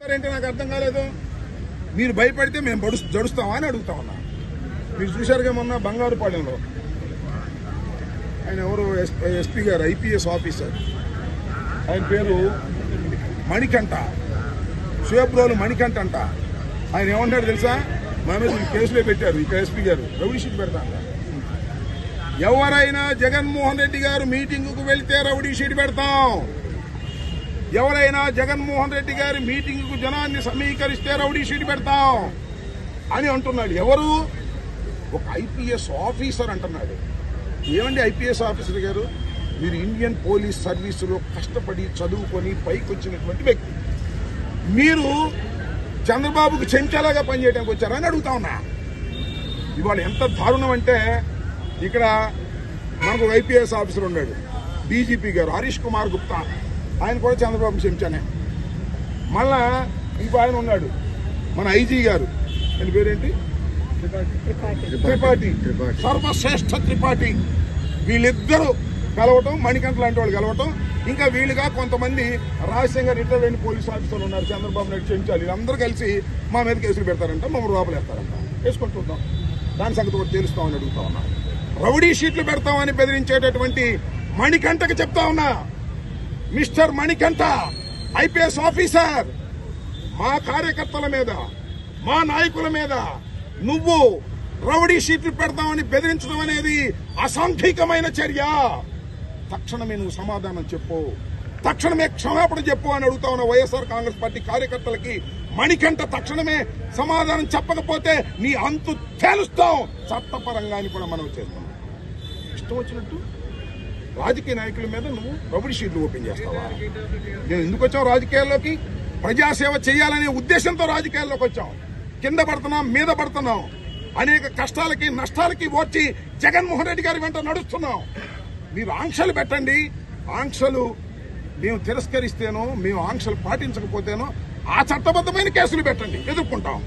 ఏంటి నాకు అర్థం కాలేదు? మీరు భయపడితే మేము పడు జడుస్తామా అని అడుగుతా ఉన్నా. మీరు చూశారుగా మొన్న బంగారుపాలెంలో. ఆయన ఎవరు? ఎస్పీ గారు ఐపీఎస్ ఆఫీసర్. ఆయన పేరు మణికంఠ. శివప్రోలు మణికంఠ అంట. ఆయన ఏమంటాడు తెలుసా? మా మీద కేసులో పెట్టారు ఇక్కడ ఎస్పీ గారు. రౌడీ షీట్ పెడతా ఎవరైనా జగన్మోహన్ రెడ్డి గారు మీటింగుకు వెళ్తే రౌడీ షీట్ పెడతాం. ఎవరైనా జగన్మోహన్ రెడ్డి గారి మీటింగ్కు జనాన్ని సమీకరిస్తే రౌడీ షీట్ పెడతాం అని అంటున్నాడు. ఎవరు? ఒక ఐపీఎస్ ఆఫీసర్ అంటున్నాడు. ఏమండి ఐపీఎస్ ఆఫీసర్ గారు? మీరు ఇండియన్ పోలీస్ సర్వీసులో కష్టపడి చదువుకొని పైకి వచ్చినటువంటి వ్యక్తి. మీరు చంద్రబాబుకు చెంచాలాగా పనిచేయడానికి వచ్చారని అడుగుతా ఉన్నా. ఇవాళ ఎంత దారుణం అంటే ఇక్కడ మనకు ఐపీఎస్ ఆఫీసర్ ఉన్నాడు. డీజీపీ గారు హరీష్ కుమార్ గుప్తా. ఆయన కూడా చంద్రబాబు చెంచానే మళ్ళా ఇంకో ఆయన ఉన్నాడు మన ఐజీ గారు. ఆయన పేరేంటి? త్రిపాఠి. సర్వశ్రేష్ఠ త్రిపాఠి. వీళ్ళిద్దరూ కలవటం మణికంఠ లాంటి వాళ్ళు కలవటం. ఇంకా వీళ్ళుగా కొంతమంది రహస్యంగా రిటైర్ అయిన పోలీస్ ఆఫీసర్లు ఉన్నారు చంద్రబాబు నాయుడు చేయించాలి వీళ్ళందరూ కలిసి మా మీద కేసులు పెడతారంట మమ్మల్ని లోపలేస్తారంట వేసుకొని చూద్దాం. దాని సంగతి కూడా తెలుస్తామని అడుగుతా ఉన్నా. రౌడీ షీట్లు పెడతామని బెదిరించేటటువంటి మణికంఠకి చెప్తా ఉన్నా. Mister Manikanta IPS officer. మా కార్యకర్తల మీద మా నాయకుల మీద నువ్వు రౌడీ షీట్లు పెడతామని బెదిరించడం అనేది అసాంఘికమైన చర్య. తక్షణమే నువ్వు సమాధానం చెప్పు. తక్షణమే క్షమాపణ చెప్పు అని అడుగుతా ఉన్న వైఎస్ఆర్ కాంగ్రెస్ పార్టీ కార్యకర్తలకి మణికంఠ తక్షణమే సమాధానం చెప్పకపోతే నీ అంతు తేలుస్తాం. చట్టపరంగా అని కూడా మనం చేస్తాం. ఇష్టం వచ్చినట్టు రాజకీయ నాయకుల మీద నువ్వు రబుడి షీట్లు ఓపెన్ చేస్తావా? మేము ఎందుకు వచ్చావు రాజకీయాల్లోకి? ప్రజాసేవ చేయాలనే ఉద్దేశంతో రాజకీయాల్లోకి వచ్చాం కింద పడుతున్నాం మీద పడుతున్నాం. అనేక కష్టాలకి నష్టాలకి వచ్చి జగన్మోహన్ రెడ్డి గారి వెంట నడుస్తున్నాం మీరు ఆంక్షలు పెట్టండి. ఆంక్షలు మేము తిరస్కరిస్తేనో మేము ఆంక్షలు పాటించకపోతేనో ఆ చట్టబద్ధమైన కేసులు పెట్టండి. ఎదుర్కొంటాం.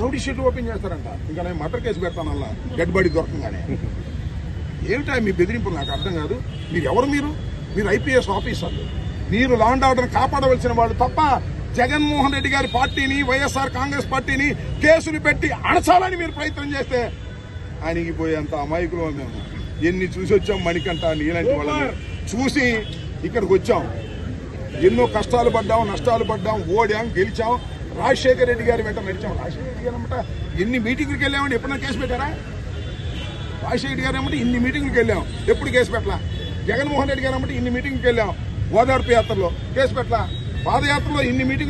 రౌడీ షీట్లు ఓపెన్ చేస్తారంట. ఇంకా నేను మటర్ కేసు పెడతాను అలా డెడ్ దొరకంగానే. ఏమిటా మీ బెదిరింపులు నాకు అర్థం కాదు. మీరు ఎవరు మీరు? మీరు ఐపీఎస్ ఆఫీసర్లు మీరు లా అండ్ ఆర్డర్ కాపాడవలసిన వాళ్ళు తప్ప జగన్మోహన్ రెడ్డి గారి పార్టీని వైఎస్ఆర్ కాంగ్రెస్ పార్టీని కేసులు పెట్టి అణచాలని మీరు ప్రయత్నం చేస్తే ఆయనకి పోయేంత అమాయకులు మేము. ఎన్ని చూసి వచ్చాం మణికంట నీలాంటి వాళ్ళని. చూసి ఇక్కడికి వచ్చాం. ఎన్నో కష్టాలు పడ్డాం నష్టాలు పడ్డాం ఓడాం గెలిచాం. రాజశేఖర రెడ్డి గారి వెంట నడిచాం. రాజశేఖర రెడ్డి గారు ఎన్ని మీటింగ్లకు వెళ్ళామని ఎప్పుడైనా కేసు పెట్టారా? రాజశేఖర్ గారు ఏమంటే ఇన్ని మీటింగ్లకు వెళ్ళాం. ఎప్పుడు కేసు పెట్టలా? జగన్మోహన్ రెడ్డి గారు ఏమంటే ఇన్ని మీటింగ్కి వెళ్ళాం. ఓదార్పు యాత్రలో. కేసు పెట్టలా? పాదయాత్రలో ఇన్ని మీటింగ్